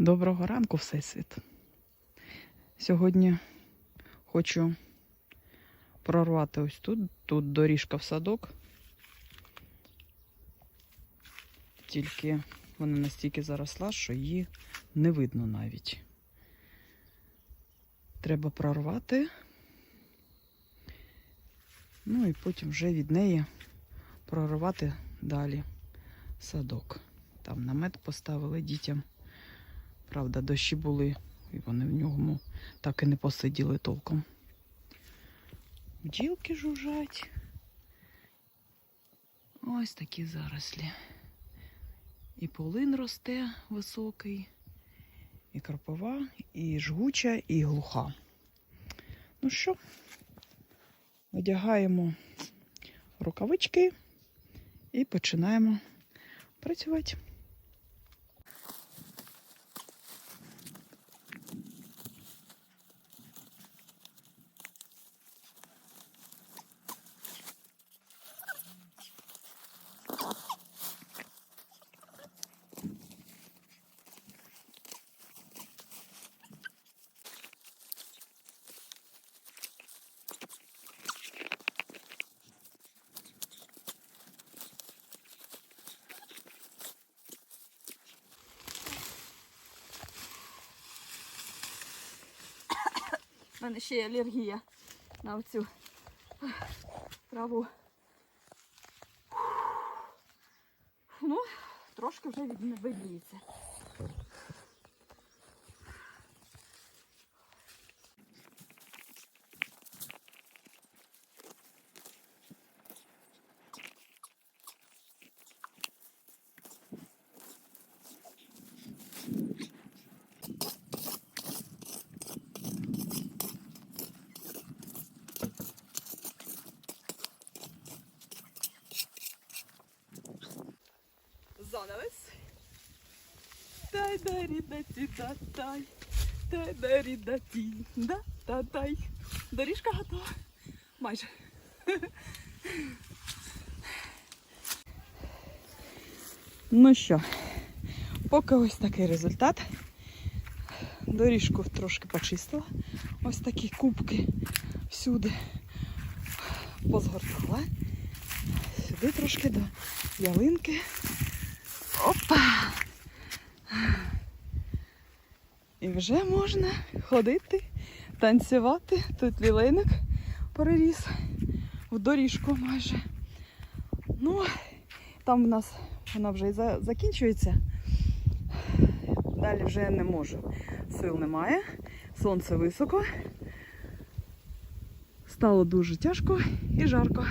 Доброго ранку, Всесвіт. Сьогодні хочу прорвати ось тут. Тут доріжка в садок. Тільки вона настільки заросла, що її не видно навіть. Треба прорвати. Ну і потім вже від неї прорвати далі садок. Там намет поставили дітям. Правда, дощі були, і вони в ньому так і не посиділи толком. Бджілки жужжать. Ось такі зарослі. І полин росте високий, і карпова, і жгуча, і глуха. Ну що, одягаємо рукавички і починаємо працювати. У мене ще є алергія на оцю траву. Ну, трошки вже від Занавес. тай да рі да ті да тай тай да рі ті да та тай Доріжка готова. Майже. Ну що, поки ось такий результат. Доріжку трошки почистила. Ось такі кубки всюди позгортала. Сюди трошки до ялинки. Опа! І вже можна ходити, танцювати. Тут лілейник переріс в доріжку майже. Ну, там в нас вона вже і за- закінчується. Далі вже не можу. Сил немає. Сонце високо. Стало дуже тяжко і жарко.